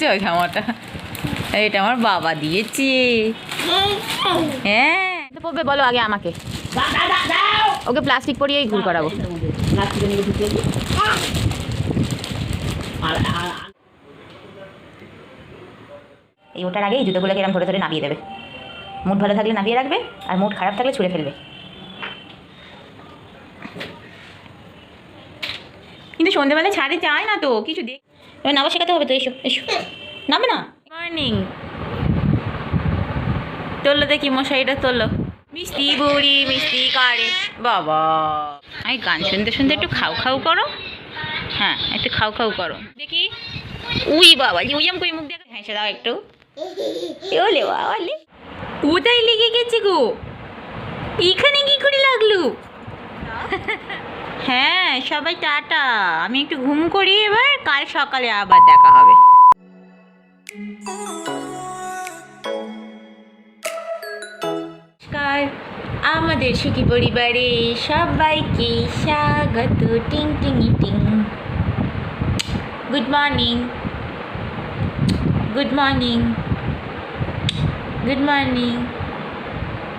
দেখেছ জামাটা এটা আমার বাবা দিয়েছে। হ্যাঁ। পড়বে বলো আগে আমাকে। ওকে প্লাস্টিক পরিয়েই ঘুর করাবো। এই ওটার আগে এই জুতোগুলোকে এরকম ধরে ধরে নামিয়ে দেবে। মুড ভালো থাকলে নামিয়ে রাখবে আর মুড খারাপ থাকলে ছুঁড়ে ফেলবে। কিন্তু সন্ধ্যেবেলায় ছাদে যায় না তো কিছু দেখ এবার নামা শেখাতে হবে তো এসো এসো। নামবে না? মর্নিং তোলো দেখি মশাইটা তোলো। মিষ্টি বুড়ি মিষ্টি কারে। বাবা। আমি গান শুনতে শুনতে একটু খাও খাও করো। হ্যাঁ একটু খাও খাও করো। দেখি। উই বাবা উইয়াম কই মুখ দেখে হেসে দাও একটু। ওলে বাবালে কোথায় লেগে গেছে গো? এখানে কি করে লাগল? হ্যাঁ সবাই টাটা। আমি একটু ঘুম করি এবার কাল সকালে আবার দেখা হবে। নমস্কার। আমাদের সুখী পরিবারে সবাইকে স্বাগত। টিং টিং টিং। Good morning good morning good morning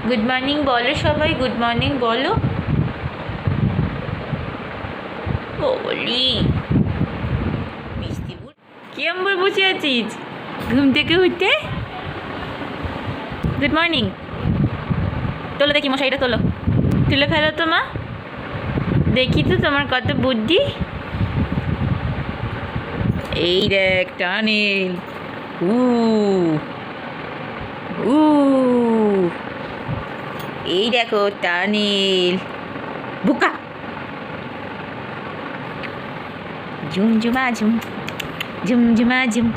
good morning বলো সবাই গুড মর্নিং বলো। বলি। মিষ্টি কিরম করে বসে আছিস? ঘুম থেকে উঠতে? গুড মর্নিং তোলো দেখি মশাইটা তোলো। তুলে ফেলো তো মা। দেখি তো তোমার কত বুদ্ধি। এই দেখ, টানেল। উ উ। এই দেখো, টানেল। বুকা! ঝুম ঝুমা ঝুম ঝুম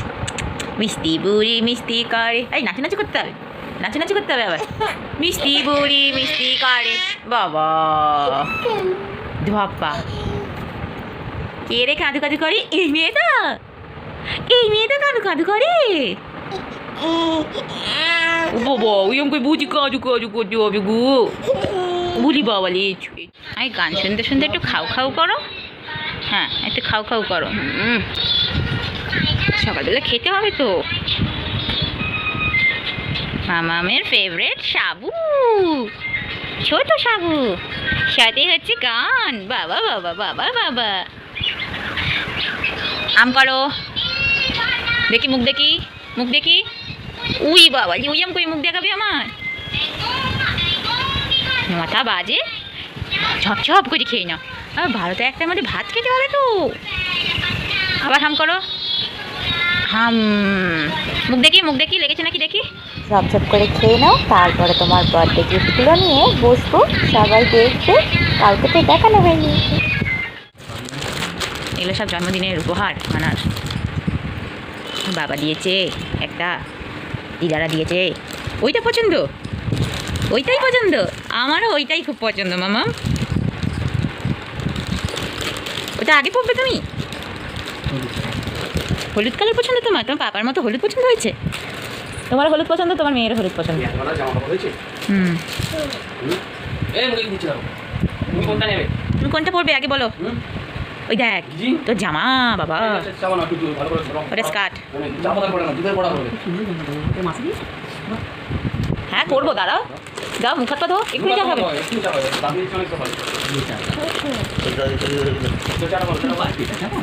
মিষ্টি বুড়ি মিষ্টি করে। এই নাচু নাচু করতে হবে। নাচু নাচু করতে হবে আবার। মিষ্টি বুড়ি মিষ্টি করে। বাবা। ধপা। কে রে কাঁদু কাঁদু করে? এই মেয়েটা এই মেয়েটা কাঁদু কাঁদু করে। ও বাবা, ওই আমাকে বুঝি কাজু কাজু করতে হবে গো। বুঝি বাবা লে আমি গান শুনতে শুনতে একটু খাও খাও করো। হ্যাঁ একটু খাও খাও করো। সকালবেলা খেতে হবে তো। মামামের ফেভারেট সাবু। ছোট সাবু। সাথে হচ্ছে গান। বাবা বাবা বাবা বাবা। আম করো দেখি মুখ দেখি। মুখ দেখি। উই বাবা উই আম কই, মুখ দেখাবি আমার? মাথা বাজে। ঝপ ঝপ করে খেয়ে নাও। আর ভারতে একটা মধ্যে ভাত খেতে হবে তো। আবার হাম করো। হাম। মুখ দেখি মুখ দেখি লেগেছে নাকি দেখি? ঝপঝপ করে খেয়ে নাও তারপরে তোমার বার্থডে গিফটগুলো নিয়ে বসবো সবাই দেখবে। কাউকে তো দেখানো হয়নি। এগুলো সব জন্মদিনের উপহার মানার বাবা দিয়েছে একটা দিদারা দিয়েছে। ওইটা পছন্দ? ওইটাই পছন্দ? আমারও ওইটাই খুব পছন্দ মামা ওটা আগে পড়বে তুমি? হলুদ কালার পছন্দ তোমার? তোমার পাপার মতো হলুদ পছন্দ হয়েছে? তোমার হলুদ পছন্দ তোমার মেয়ের হলুদ পছন্দ। হুম। দিচ্ছ তুমি কোনটা নেবে? পড়বে আগে বলো? ওই দেখ তোর জামা বাবা। চাপা না একটু ভালো করে ধরো। ওটা স্কার্ট হ্যাঁ করব, দাঁড়াও। দাও মুখ হাত পা ধো এক্ষুনি যা হবে।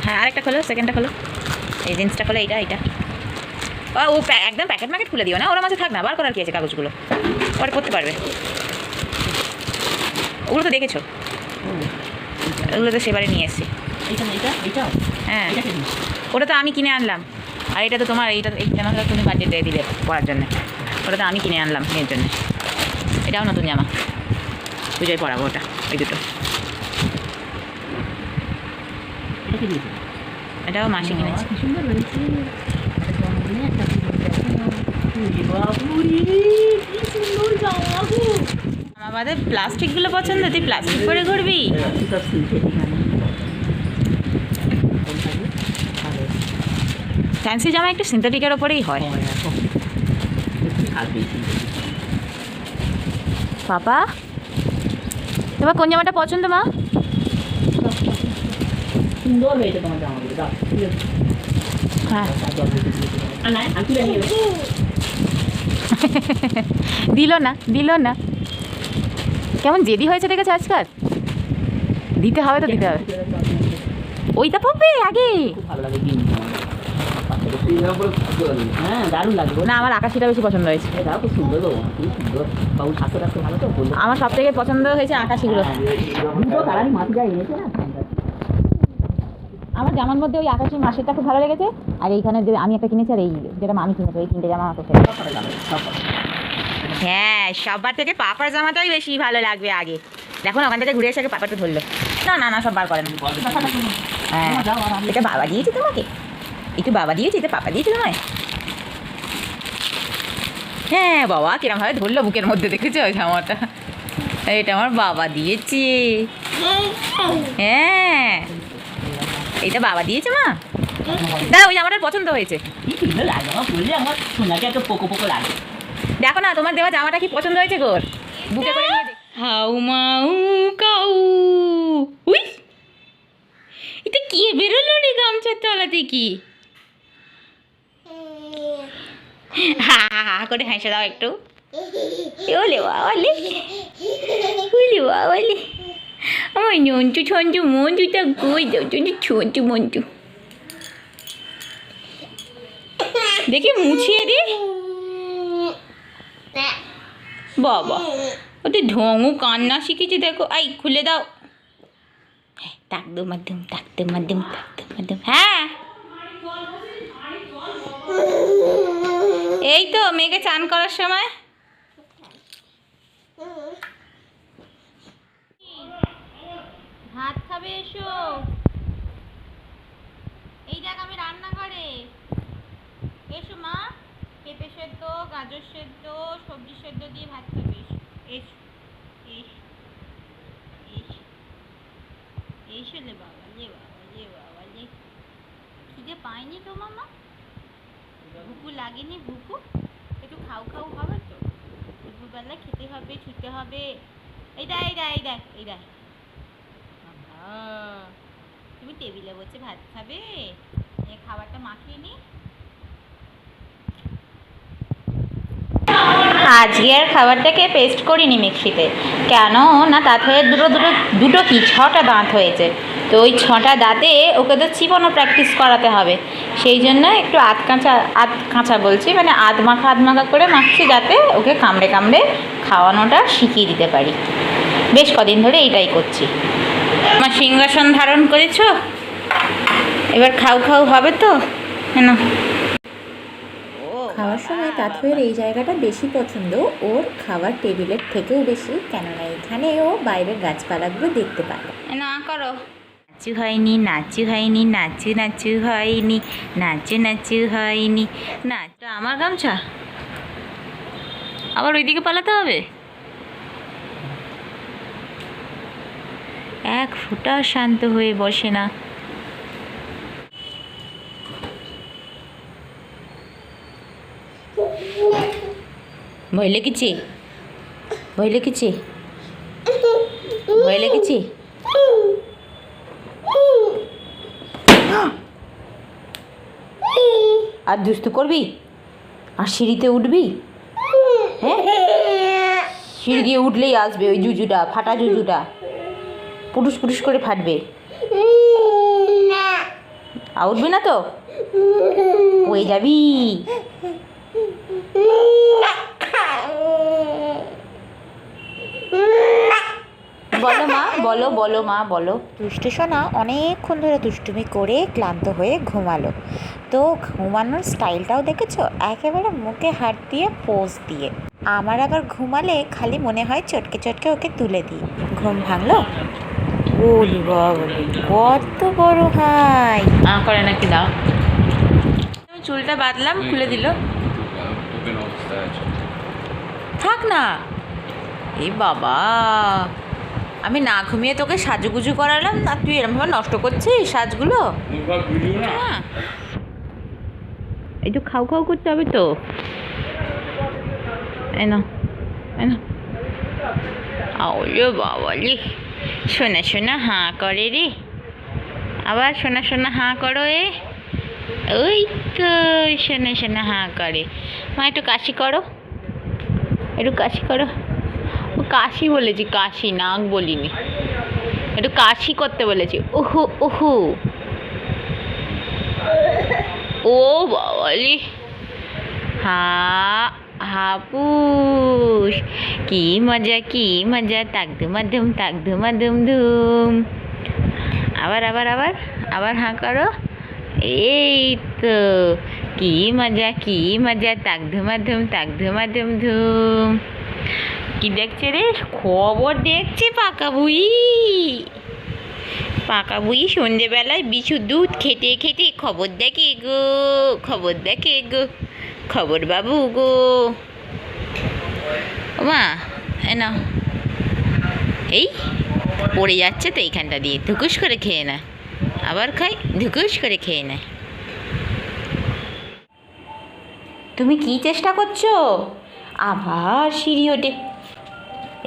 হ্যাঁ আরেকটা খোলো সেকেন্ডটা খোলো। এই জিন্সটা খোলো, এইটা এইটা। ও একদম প্যাকেট ম্যাকেট খুলে দিও না, ওরা মাঝে থাক না, বার করার কি আছে কাগজগুলো? পরে করতে পারবে। ওগুলো তো দেখেছ? ওগুলো তো সেবারে নিয়ে এসেছি। হ্যাঁ। ওটা তো আমি কিনে আনলাম। আর এটা তো তোমার, এইটা এইটা না হলে তুমি বাজেট দিয়ে দিলে পরার জন্য। ওটা তো আমি কিনে আনলাম মেয়ের জন্য। এটাও নতুন জামা। পুজোয় পরাবো ওটা ওই দুটো। এটাও মাসি কিনেছে। আমাদের প্লাস্টিকগুলো পছন্দ তুই প্লাস্টিক পরে ঘুরবি? ফ্যান্সি জামা একটু সিনথেটিকের ওপরেই হয়। পাপা তোমার কোন জামাটা পছন্দ মা? সুন্দর হয়েছে তোমার জামাগুলো হ্যাঁ। দিল না দিল না। কেমন জেদি হয়েছে দেখেছ আজকাল? দিতে হবে তো দিতে হবে। ওইটা পড়বে আগে। ভালো লাগে হ্যাঁ দারুণ লাগবে। না আমার আকাশিটা বেশি পছন্দ হয়েছে। খুব সুন্দর সুন্দর। বাবু স্বাস্থ্য রাখতে ভালো তো আমার সব থেকে পছন্দ হয়েছে আকাশিগুলো। দুটো মাছ যা এনেছে না? আমার জামার মধ্যে ওই আকাশি মাসেরটা খুব ভালো লেগেছে। আর এইখানে যে আমি একটা কিনেছি আর এই যেটা আমি কিনেছি এই তিনটে জামা আমার হ্যাঁ সবার থেকে পাপার জামাটাই বেশি ভালো লাগবে আগে। দেখুন ওখান থেকে ঘুরে এসে আগে পাপাটা ধরলো। না না না সব বার করে না হ্যাঁ এটা বাবা দিয়েছে তোমাকে? একটু বাবা দিয়েছে এটা পাপা দিয়েছে তোমায় হ্যাঁ বাবা কিরম ভাবে ধরলো বুকের মধ্যে দেখেছ? ওই জামাটা। এটা আমার বাবা দিয়েছে। হ্যাঁ। এটা বাবা দিয়েছে মা? দাদা ওই জামাটার পছন্দ হয়েছে। দেখো না তোমার দেওয়া জামাটা কি পছন্দ হয়েছে গোর? বুকে করে হাউ মাউ কাউ। উই এটা কি বেরোলো রে গামছার তলা থেকে? হা হা করে হেসে দাও একটু। ওলে বাবালে ওলে বাবালে। আমার নঞ্চু ছঞ্চু মঞ্চুটা কই দাও চঞ্চু ছঞ্চু মঞ্চু দেখি মুছিয়ে দি। বাবা ওতে ঢঙু কান্না শিখেছে দেখো। আই খুলে দাও। হ্যাঁ, তাক দো মাধ্যম তাক মাধ্যম তাক মাধ্যম। হ্যাঁ। এই তো, মেয়েকে চান করার সময়। ভাত খাবে এসো। এই দেখ আমি রান্না করে এসো মা, পেঁপে সেদ্ধ, গাজর সেদ্ধ, সবজি সেদ্ধ দিয়ে ভাত খাবে। এসো এসো এসো এসো লে বাবা লে বাবা লে বাবা, লে। খিদে পায়নি তো মামা? ভুকু লাগেনি ভুকু একটু খাও খাও, হবে তো? দুপুরবেলা খেতে হবে, ছুটতে হবে। এই দেখ এই দেখ, এই এই তুমি টেবিলে বসে ভাত খাবে? খাবারটা মাখিয়ে নি। আজকে আর খাবারটাকে পেস্ট করিনি মিক্সিতে। কেন? না তাতে দুটো দুটো দুটো কি ছটা দাঁত হয়েছে। তো ওই ছটা দাঁতে ওকে তো চিবানো প্র্যাকটিস করাতে হবে। সেই জন্য একটু আধ কাঁচা আধ কাঁচা বলছি মানে আধ মাখা আধ মাখা করে মাখছি যাতে ওকে কামড়ে কামড়ে খাওয়ানোটা শিখিয়ে দিতে পারি। বেশ কদিন ধরে এইটাই করছি। আমার সিংহাসন ধারণ করেছ? এবার খাও খাও হবে তো? না খাওয়ার সময় তাথইয়ের এই জায়গাটা বেশি পছন্দ ওর খাবার টেবিলের থেকেও বেশি কেননা এখানে ও বাইরের গাছপালাগুলো দেখতে পায়। না করো। নাচু হয়নি নাচু হয়নি, নাচু নাচু হয়নি, নাচু নাচু হয়নি। নাচ আমার গামছা? আবার ওইদিকে পালাতে হবে? এক ফোঁটা শান্ত হয়ে বসে না। ভয় লেগেছে? ভয় লেগেছে? ভয় লেগেছে? আর দুস্তু করবি? আর সিঁড়িতে উঠবি? হ্যাঁ? সিঁড়ি দিয়ে উঠলেই আসবে ওই জুজুটা, ফাটা জুজুটা। পুটুস পুটুস করে ফাটবে। আর উঠবি না তো? হয়ে যাবি? বলো মা, বলো বলো মা, বলো। দুষ্টু সোনা অনেকক্ষণ ধরে দুষ্টুমি করে ক্লান্ত হয়ে ঘুমালো। তো ঘুমানোর স্টাইলটাও দেখেছ? একেবারে মুখে হাত দিয়ে পোজ দিয়ে। আমার আবার ঘুমালে খালি মনে হয় চটকে চটকে ওকে তুলে দিই। ঘুম ভাঙলো? বলি কত বড় হাই আ করে নাকি দাও। আমি চুলটা বাঁধলাম খুলে দিল. থাক না! এই বাবা! আমি না ঘুমিয়ে তোকে সাজুগুজু করালাম না তুই এরমভাবে নষ্ট করছিস সাজগুলো? না? হ্যাঁ। একটু খাও খাও করতে হবে তো। বাবালি শোনা শোনা, হাঁ করে রে। আবার শোনা শোনা, হাঁ করো এ। ওই তো, শোনে শোনে, হাঁ করে। মা, একটু কাশি করো। একটু কাশি করো। ও কাশি বলেছি, কাশি, নাক বলিনি। একটু কাশি করতে বলেছি। উহু উহু ও বাবালি হা হাপুস কি মজা কি মজা। তাক ধুমাধুম তাক ধুমাধুম ধুম আবার আবার আবার আবার হাঁ করো। এই তো, কি মজা কি মজা। তাক ধুমাধুম তাক ধুমাধুম ধুম। কি দেখছে রে? খবর দেখছে পাকা বুই। পাকা বুই সন্ধেবেলায় বিছু দুধ খেতে খেতে খবর দেখে গো, খবর দেখে গো, খবর বাবু গো। মা নাও। এই, পড়ে যাচ্ছে তো এইখানটা দিয়ে, ধুকুস করে খেয়ে নেয় আবার খাই, ধুকুস করে খেয়ে নেয় তুমি কি চেষ্টা করছ? আবার সিঁড়ি ওঠে।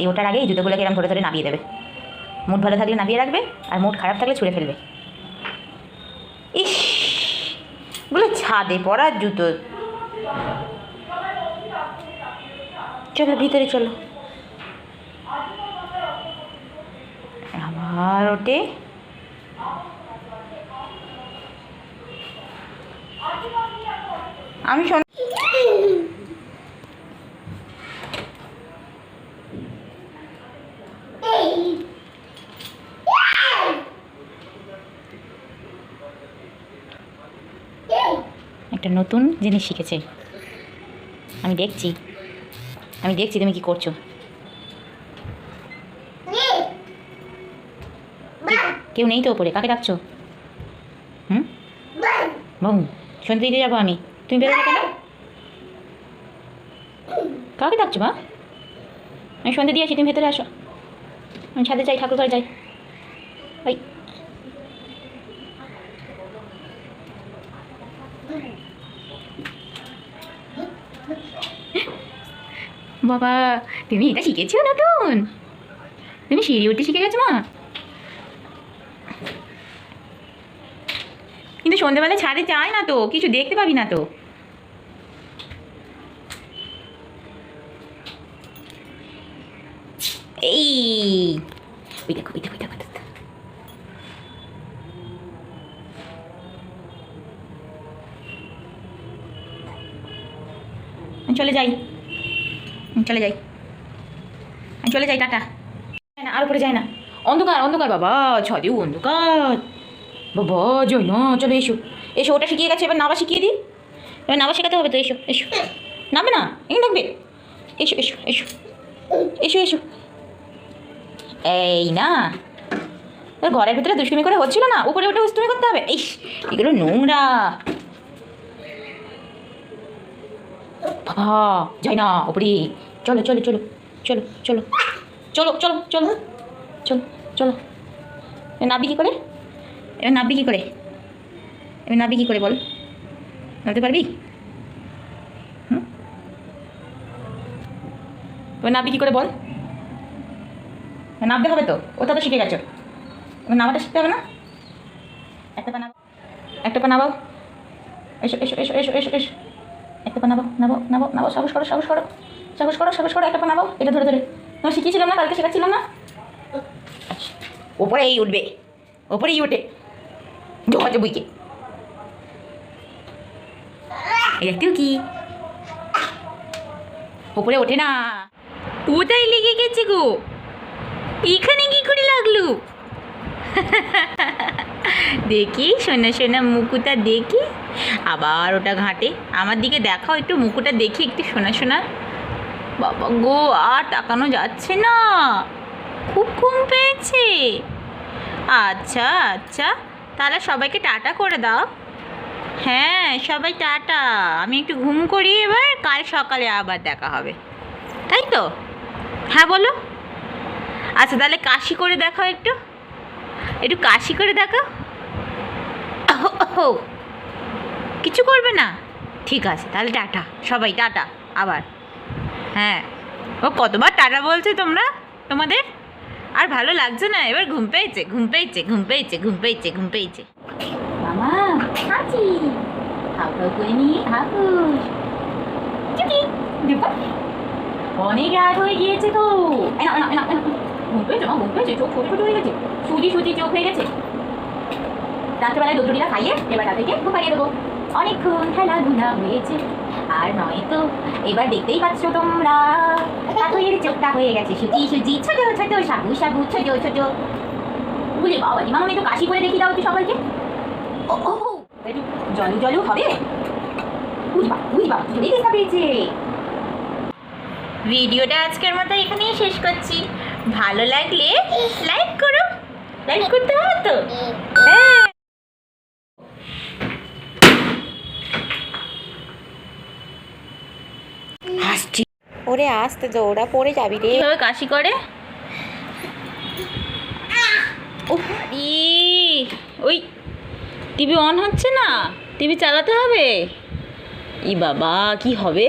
এই ওঠার আগে এই জুতোগুলোকে এরকম ধরে ধরে নামিয়ে দেবে। মুড ভালো থাকলে নামিয়ে রাখবে আর মুড খারাপ থাকলে ছুঁড়ে ফেলবে। ইসগুলো ছাদে পড়ার জুতো। চলো, ভিতরে চলো। আবার ওটে আমি শোন একটা নতুন জিনিস শিখেছে। আমি দেখছি। আমি দেখছি তুমি কি করছ। কেউ নেই তো ওপরে, কাকে ডাকছো? হুম? শুনতে দিতে যাব আমি। তুমি বেরোবে কাকে ডাকছো মা? আমি সন্ধে দিয়ে আসি, তুমি ভেতরে আসো। আমি ছাদে যাই ঠাকুর ঘরে যাই। বাবা। তুমি এটা শিখেছো নতুন তুমি সিঁড়ি উঠতে শিখে গেছো মা? কিন্তু সন্ধ্যেবেলা ছাদে যায় না তো কিছু দেখতে পাবি না তো। এই ওই দেখো ওই দেখো দেখো, চলে যাই। চলে যাই। আমি চলে যাই, টাটা। না, আর উপরে যায় না। অন্ধকার অন্ধকার বাবা ছদেও অন্ধকার। বাবা জয় না, চলো এসো। এসো, ওটা শিখিয়ে গেছে, এবার নাবা শিখিয়ে দিই। এবার নাবা শেখাতে হবে তো, এসো এসো। নামবে না? এখানে থাকবে? এসো এসো এসো। এসো এসো। এই না। তোর ঘরের ভিতরে দুষ্টুমি করে হচ্ছিল না? উপরে উঠে দুষ্টুমি করতে হবে? ইস, এগুলো নোংরা। বাবা, যাই না ওপরে চলো চলো চলো চলো চলো চলো চলো চলো চলো চলো। এবার নাবি কী করে? এবার নাবি কী করে? এবার নাবি কী করে বল? নামতে পারবি? হুম? এবার নাবি কী করে বল? নামতে হবে তো, ওটা তো শিখে গেছো। এবার নামাটা শিখতে হবে না? একটা পা নামাও একটা পা নামাও এসো এসো এসো এসো এসো এসো একটা পা নামাও নামাও নামাও নামাও সাহস করো সাহস করো। সাহস করো সাহস করো, একটা নামাও। এটা ধরে ধরে। তোমার শিখিয়েছিলাম না, কালকে শেখাচ্ছিলাম না? ওপরেই উঠবে। ওপরেই ওঠে জোগাজো বুইকে। দেখতেও কি? ওপরে ওঠে না। কোথায় লেগে গেছে গো? এখানে কি করে লাগল? দেখি সোনা সোনা মুকুটা দেখি। আবার ওটা ঘাটে। আমার দিকে দেখাও একটু, মুকুটা দেখি, একটু সোনা সোনা বাবা গো, আর তাকানো যাচ্ছে না। খুব ঘুম পেয়েছে। আচ্ছা আচ্ছা তাহলে সবাইকে টাটা করে দাও। হ্যাঁ সবাই টাটা। আমি একটু ঘুম করি এবার, কাল সকালে আবার দেখা হবে। তাই তো? হ্যাঁ বলো। আচ্ছা তাহলে কাশি করে দেখাও একটু। একটু কাশি করে দেখাও। কিছু করবে না? ঠিক আছে, তাহলে টাটা। সবাই টাটা, আবার। হ্যাঁ। ও কতবার টাটা বলছে তোমরা? তোমাদের? আর ভালো লাগছে না? এবার ঘুম পেয়েছে ঘুম পেয়েছে ঘুম পেয়েছে ঘুম পেয়েছে ঘুম পেয়েছে। মামা হাউ হাউ করে অনেক রাত হয়ে গিয়েছে তো। ঘুম পেয়েছে ঘুম পেয়েছে, চোখ হয়ে গেছে। সুজি সুজি চোখ হয়ে গেছে। রাত্রেবেলায় দুধুরিটা খাইয়ে এবার তাদেরকে ঘুমাইয়ে দেবো। অনেকক্ষণ খেলাধুলা হয়েছে। আর নয় তো এবার দেখতেই পাচ্ছ তোমরা। কাকুয়ের চোখটা হয়ে গেছে। সুজি সুজি, ছোট ছোট, সাবু সাবু, ছোট ছোট। বুঝলি বাবা মামা একটু কাশি করে দেখি দাও তো সবাইকে। জলু জলু হবে? বুঝবা বুঝবা দেখা পেয়েছে ভিডিওটা আজকের মতো এখানেই শেষ করছি। ভালো লাগলে লাইক করো। লাইক করতে হবে তো? হ্যাঁ। ওরে আসতে ওরা পড়ে যাবি রে। কীভাবে কাশি করে? ই ওই টিভি অন হচ্ছে না? টিভি চালাতে হবে? ই বাবা কি হবে?